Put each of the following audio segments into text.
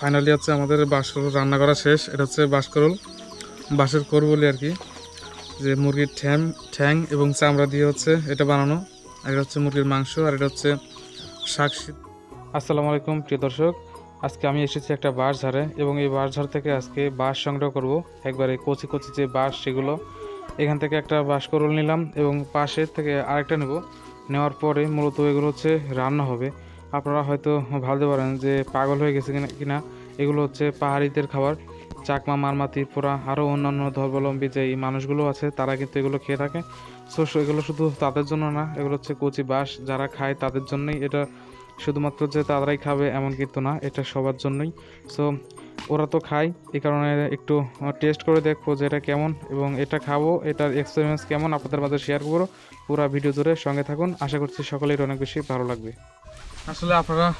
Finally হচ্ছে আমাদের বাঁশকরল রান্না করা শেষ। এটা হচ্ছে বাঁশকরল, বাঁশের কোর বলি আর কি। যে মুরগির ঠ্যাং ঠ্যাং এবং চামড়া দিয়ে হচ্ছে এটা বানানো। আর এটা হচ্ছে মুরগির মাংস আর এটা হচ্ছে শাক আসসালামু আলাইকুম, প্রিয় দর্শক। আজকে আমি এসেছি একটা বাঁশ ঝাড়ে এবং এই বাঁশ ঝাড় থেকে আজকে বাঁশ সংগ্রহ করব। একবারে কচি কচি যে বাঁশ সেগুলো, এখান থেকে একটা বাঁশ করল নিলাম এবং পাশের থেকে আরেকটা নেব। নেওয়ার পরে মূলত এগুলো হচ্ছে রান্না হবে। আপনারা হয়তো ভাবতে পারেন যে পাগল হয়ে গেছে কিনা কিনা। এগুলো হচ্ছে পাহাড়িদের খাবার। চাকমা মারমাতি পোড়া আরও অন্যান্য ধর্মাবলম্বী যে এই মানুষগুলো আছে, তারা কিন্তু এগুলো খেয়ে থাকে। সো এগুলো শুধু তাদের জন্য না, এগুলো হচ্ছে কচি বাঁশ। যারা খায় তাদের জন্যই এটা শুধুমাত্র যে তারাই খাবে এমন কিন্তু না, এটা সবার জন্যই। সো ওরা তো খায় এই কারণে একটু টেস্ট করে দেখব যে এটা কেমন এবং এটা খাব, এটার এক্সপিরিয়েন্স কেমন, আপনাদের মাঝে শেয়ার করব। পুরো ভিডিও জুড়ে সঙ্গে থাকুন। আশা করছি সকলের অনেক বেশি ভালো লাগবে। আসলে আপনারা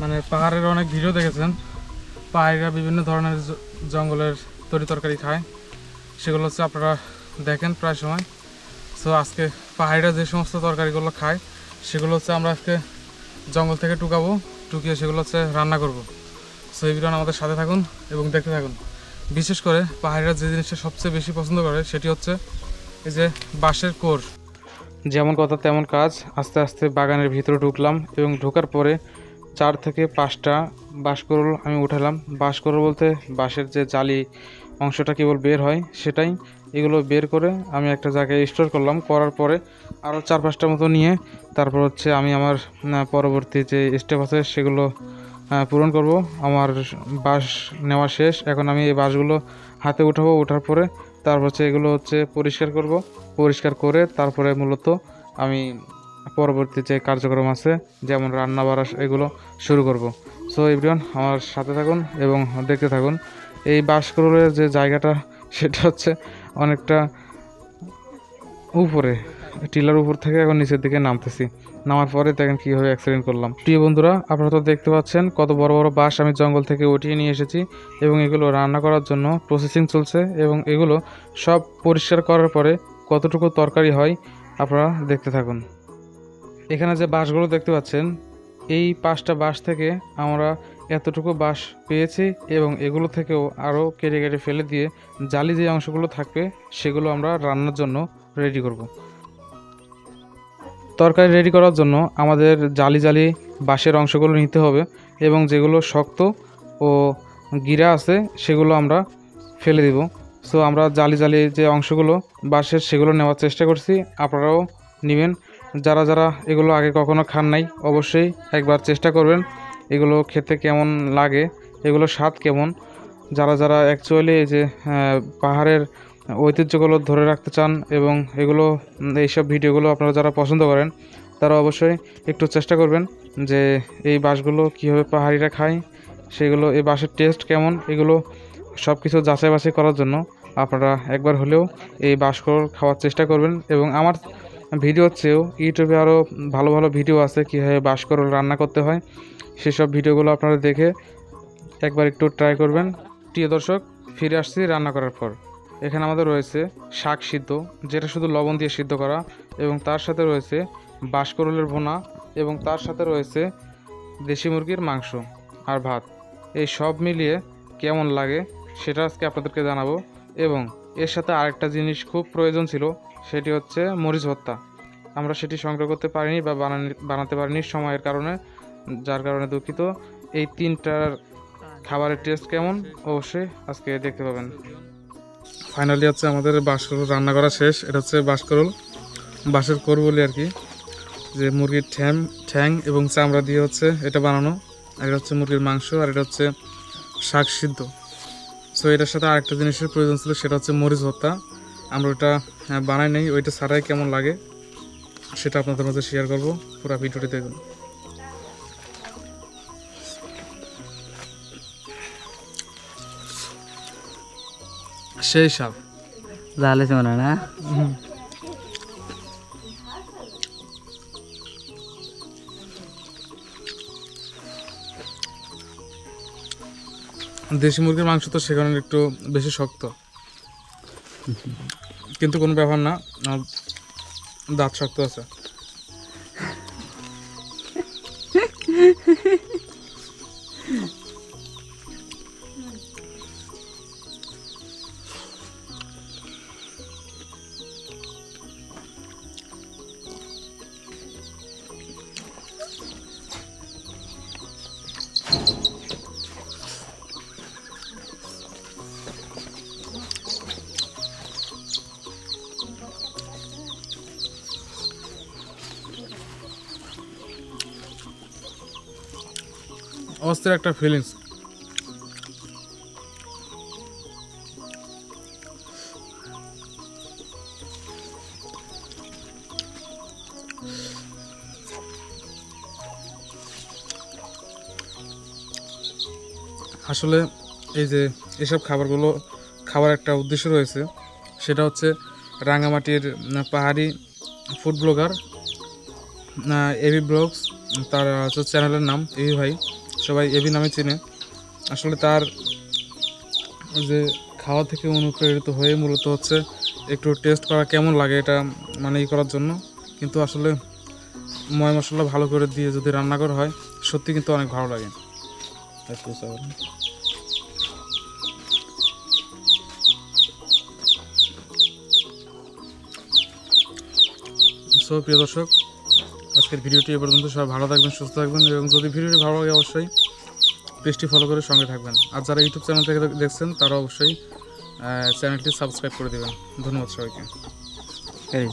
মানে পাহাড়ের অনেক ভিডিও দেখেছেন। পাহাড়িরা বিভিন্ন ধরনের জঙ্গলের তরি তরকারি খায়। সেগুলো হচ্ছে আপনারা দেখেন প্রায় সময়। সো আজকে পাহাড়িরা যে সমস্ত তরকারিগুলো খায়, সেগুলো হচ্ছে আমরা আজকে জঙ্গল থেকে টুকাবো। টুকিয়ে সেগুলো হচ্ছে রান্না করব। সো এই আমাদের সাথে থাকুন এবং দেখতে থাকুন। বিশেষ করে পাহাড়িরা যে জিনিসটা সবচেয়ে বেশি পছন্দ করে, সেটি হচ্ছে এই যে বাঁশের কোর। যেমন কথা তেমন কাজ। আস্তে আস্তে বাগানের ভিতরে ঢুকলাম এবং ঢোকার পরে চার থেকে পাঁচটা বাঁশকরল আমি উঠালাম। বাঁশকরল বলতে বাঁশের যে জালি অংশটা কেবল বের হয় সেটাই। এগুলো বের করে আমি একটা জায়গায় স্টোর করলাম। করার পরে আরও চার পাঁচটা মতো নিয়ে তারপর হচ্ছে আমি আমার পরবর্তী যে স্টেপ আছে সেগুলো পূরণ করব। আমার বাঁশ নেওয়া শেষ। এখন আমি এই বাঁশগুলো হাতে উঠাবো। ওঠার পরে তারপর হচ্ছে এগুলো হচ্ছে পরিষ্কার করব। পরিষ্কার করে তারপরে মূলত আমি পরবর্তী যে কার্যক্রম আছে, যেমন রান্না বাড়া এগুলো শুরু করব। সো এভরিওয়ান আমার সাথে থাকুন এবং দেখতে থাকুন। এই বাঁশকরলের যে জায়গাটা, সেটা হচ্ছে অনেকটা উপরে, টিলার উপর থেকে এখন নিচের দিকে নামতেছি। নামার পরে দেখেন কীভাবে অ্যাক্সিডেন্ট করলাম। প্রিয় বন্ধুরা, আপনারা তো দেখতে পাচ্ছেন কত বড় বড় বাঁশ আমি জঙ্গল থেকে উঠিয়ে নিয়ে এসেছি এবং এগুলো রান্না করার জন্য প্রসেসিং চলছে এবং এগুলো সব পরিষ্কার করার পরে কতটুকু তরকারি হয় আপনারা দেখতে থাকুন। এখানে যে বাঁশগুলো দেখতে পাচ্ছেন, এই পাঁচটা বাঁশ থেকে আমরা এতটুকু বাঁশ পেয়েছি এবং এগুলো থেকেও আরও কেটে কেটে ফেলে দিয়ে জালি যে অংশগুলো থাকবে সেগুলো আমরা রান্নার জন্য রেডি করব। তরকারি রেডি করার জন্য আমাদের জালি জালি বাঁশের অংশগুলো নিতে হবে এবং যেগুলো শক্ত ও গিরা আছে, সেগুলো আমরা ফেলে দিব। সো আমরা জালি জালি যে অংশগুলো বাঁশের সেগুলো নেওয়ার চেষ্টা করছি। আপনারাও নেবেন। যারা যারা এগুলো আগে কখনো খান নাই, অবশ্যই একবার চেষ্টা করবেন। এগুলো খেতে কেমন লাগে এগুলো স্বাদ কেমন? যারা যারা অ্যাকচুয়ালি এই যে পাহাড়ের ঐতিহ্যগুলো ধরে রাখতে চান এবং এগুলো এইসব ভিডিওগুলো আপনারা যারা পছন্দ করেন, তারা অবশ্যই একটু চেষ্টা করবেন যে এই বাঁশগুলো কীভাবে পাহাড়িরা খায়, সেগুলো, এই বাঁশের টেস্ট কেমন, এগুলো সব কিছু যাচাই বাছাই করার জন্য আপনারা একবার হলেও এই বাঁশকরল খাওয়ার চেষ্টা করবেন। এবং আমার ভিডিও চেয়েও ইউটিউবে আরও ভালো ভালো ভিডিও আছে কীভাবে বাঁশকরল রান্না করতে হয়, সেসব ভিডিওগুলো আপনারা দেখে একবার একটু ট্রাই করবেন। প্রিয় দর্শক, ফিরে আসছি রান্না করার পর। এখানে আমাদের রয়েছে শাক সিদ্ধ, যেটা শুধু লবণ দিয়ে সিদ্ধ করা, এবং তার সাথে রয়েছে বাঁশকরলের ভোনা, এবং তার সাথে রয়েছে দেশি মুরগির মাংস আর ভাত। এই সব মিলিয়ে কেমন লাগে সেটা আজকে আপনাদেরকে জানাব, এবং এর সাথে আরেকটা জিনিস খুব প্রয়োজন ছিল, সেটি হচ্ছে মরিচ ভর্তা। আমরা সেটি সংগ্রহ করতে পারিনি বা বানাতে পারিনি সময়ের কারণে, যার কারণে দুঃখিত। এই তিনটার খাবারের টেস্ট কেমন? অবশ্যই আজকে দেখতে পাবেন। ফাইনালি হচ্ছে আমাদের বাঁশকরল রান্না করা শেষ। এটা হচ্ছে বাঁশকরল বাঁশের কোর বলি আর কি। যে মুরগির ঠ্যাং ঠ্যাং এবং চামড়া দিয়ে হচ্ছে এটা বানানো। আর এটা হচ্ছে মুরগির মাংস আর এটা হচ্ছে শাক সিদ্ধ। সো এটার সাথে আরেকটা জিনিসের প্রয়োজন ছিল সেটা হচ্ছে মরিচ ভর্তা। আমরা ওটা আহ, বানাই নাই ওইটা ছাড়াই কেমন লাগে সেটা আপনাদের মধ্যে শেয়ার করব। পুরো ভিডিওটি দেখুন। সেই সব জাল হয়েছে না দেশি মুরগির মাংস তো সেখানে একটু বেশি শক্ত। কিন্তু কোনো ব্যাপার না দাঁত শক্ত আছে। অস্থির একটা ফিলিংস আসলে এই যে এসব খাবারগুলো খাওয়ার একটা উদ্দেশ্য রয়েছে, সেটা হচ্ছে রাঙামাটির পাহাড়ি ফুড ব্লগার এবি ব্লগস তার চ্যানেলের নাম এবি ভাই। সবাই এবি নামে চেনে। আসলে তার যে খাওয়া থেকে অনুপ্রেরিত হয়ে মূলত হচ্ছে একটু টেস্ট করা কেমন লাগে এটা মানে ই করার জন্য। কিন্তু আসলে ময় মশলা ভালো করে দিয়ে যদি রান্না করা হয় সত্যি কিন্তু অনেক ভালো লাগে। সো প্রিয় দর্শক আজকের ভিডিওটি এ পর্যন্ত। সবাই ভালো থাকবেন, সুস্থ থাকবেন এবং যদি ভিডিওটি ভালো লাগে অবশ্যই পেজটি ফলো করে সঙ্গে থাকবেন। আর যারা ইউটিউব চ্যানেল থেকে দেখছেন, তারা অবশ্যই চ্যানেলটি সাবস্ক্রাইব করে দেবেন। ধন্যবাদ সবাইকে। এই।